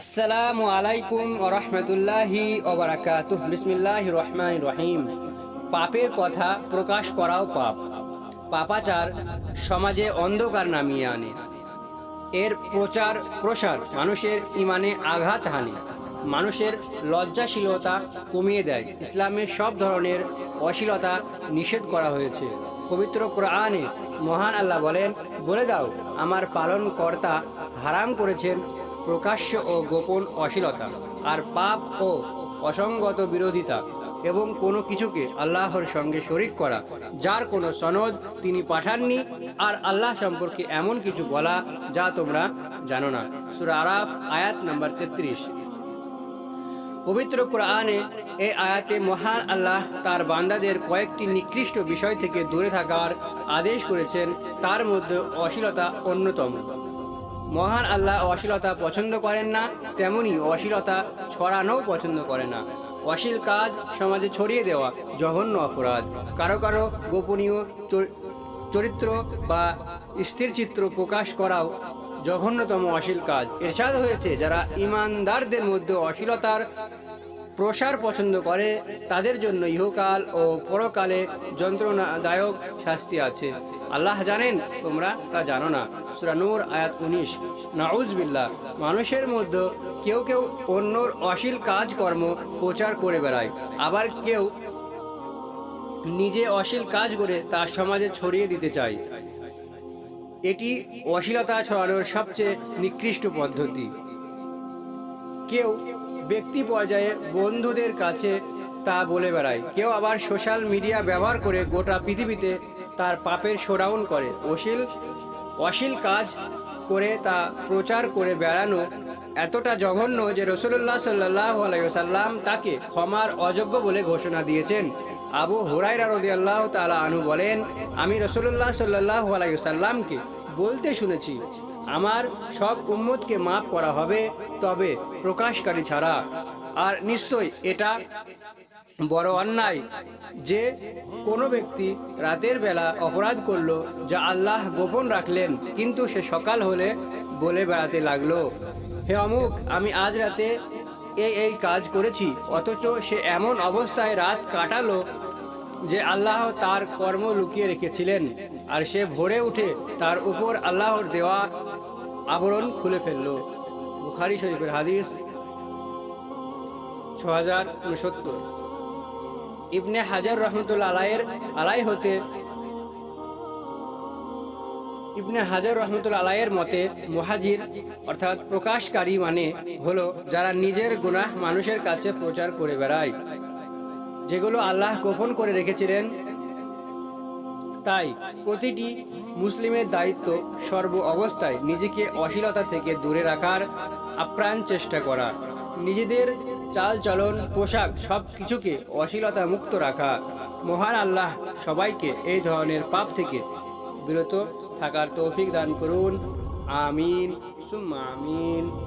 আসসালামু আলাইকুম রহমতুল্লাহি ওবরাকাতুহ বিসমিল্লাহ রহমান রহিম। পাপের কথা প্রকাশ করাও পাপ। পাপাচার সমাজে অন্ধকার নামিয়ে আনে। এর প্রচার প্রসার মানুষের ইমানে আঘাত হানে। মানুষের লজ্জাশীলতা কমিয়ে দেয়। ইসলামের সব ধরনের অশ্লীলতা নিষেধ করা হয়েছে। পবিত্র কোরআনে মহান আল্লাহ বলেন, বলে দাও, আমার পালন কর্তা হারাম করেছেন প্রকাশ্য ও গোপন অশ্লীলতা আর পাপ ও অসঙ্গত বিরোধিতা এবং কোনো কিছুকে আল্লাহর সঙ্গে শরিক করা, যার কোনো সনদ তিনি পাঠাননি আর আল্লাহ সম্পর্কে এমন কিছু বলা যা তোমরা জানো না। সুরা আরাফ, আয়াত নাম্বার তেত্রিশ। পবিত্র কোরআনে এই আয়াতে মহান আল্লাহ তার বান্দাদের কয়েকটি নিকৃষ্ট বিষয় থেকে দূরে থাকার আদেশ করেছেন, তার মধ্যে অশ্লীলতা অন্যতম। মহান আল্লাহ অশ্লীলতা পছন্দ করেন না, তেমনি অশ্লীলতা ছড়ানোও পছন্দ করে না। অশ্লীল কাজ সমাজে ছড়িয়ে দেওয়া জঘন্য অপরাধ। কারও কারও গোপনীয় চর- চরিত্র বা স্থির চিত্র প্রকাশ করাও জঘন্যতম অশ্লীল কাজ। এরশাদ হয়েছে যারা ইমানদারদের মধ্যে অশ্লীলতার প্রসার পছন্দ করে, তাদের জন্য ইহকাল ও পরকালে যন্ত্রণাদায়ক শাস্তি আছে। আল্লাহ জানেন, তোমরা তা জানো না। সুরা নূর, আয়াত উনিশ। নাউজবিল্লাহ মানুষের মধ্যে কেউ কেউ অন্যর অশ্লীল কাজকর্ম প্রচার করে বেড়ায়। আবার কেউ নিজে অশ্লীল কাজ করে তা সমাজে ছড়িয়ে দিতে চায়। এটি অশ্লীলতা ছড়ানোর সবচেয়ে নিকৃষ্ট পদ্ধতি। কেউ ব্যক্তি পর্যায়ে বন্ধুদের কাছে তা বলে বেড়ায়। কেউ আবার সোশ্যাল মিডিয়া ব্যবহার করে গোটা পৃথিবীতে তার পাপের শোডাউন করে। অশ্লীল অশ্লীল কাজ করে তা প্রচার করে বেড়ানো এতটা জঘন্য যে রসুল্লাহ সাল্লাহ আলাইসাল্লাম তাকে ক্ষমার অযোগ্য বলে ঘোষণা দিয়েছেন। আবু হুরাইরা রদিয়াল্লাহ তালা আনু বলেন, আমি রসুল্লাহ সাল্লাহ আলাইসাল্লামকে বলতে শুনেছি আমার সব উম্মতকে মাফ করা হবে, তবে প্রকাশকারী ছাড়া। আর নিশ্চয় এটা বড় অন্যায় যে কোনো ব্যক্তি রাতের বেলা অপরাধ করল যা আল্লাহ গোপন রাখলেন, কিন্তু সে সকাল হলে বলে বেড়াতে লাগল। হে অমুক, আমি আজ রাতে এই এই কাজ করেছি, অথচ সে এমন অবস্থায় রাত কাটালো যে আল্লাহ তার কর্ম লুকিয়ে রেখেছিলেন আর সে ভোরে উঠে তার উপর আল্লাহর দেওয়া আবরণ খুলে ফেলল। বুখারি শরীফের হাদিস ছ হাজার উনসত্তর। ইবনে হাজার রহমতুল্লা আলাইয়ের আলাই হতে ইবনে হাজার রহমতুল্লা আলাইয়ের মতে মুহাজির অর্থাৎ প্রকাশকারী মানে হলো যারা নিজের গুনাহ মানুষের কাছে প্রচার করে বেড়ায়। যেগুলো আল্লাহ গোপন করে রেখেছিলেন। তাই প্রতিটি মুসলিমের দায়িত্ব সর্ব অবস্থায় নিজেকে অশ্লীলতা থেকে দূরে রাখার আপ্রাণ চেষ্টা করা। নিজেদের চালচলন পোশাক সব কিছুকে অশ্লীলতা মুক্ত রাখা। মহান আল্লাহ সবাইকে এই ধরনের পাপ থেকে বিরত থাকার তৌফিক দান করুন। আমিন। সুম্মা আমিন।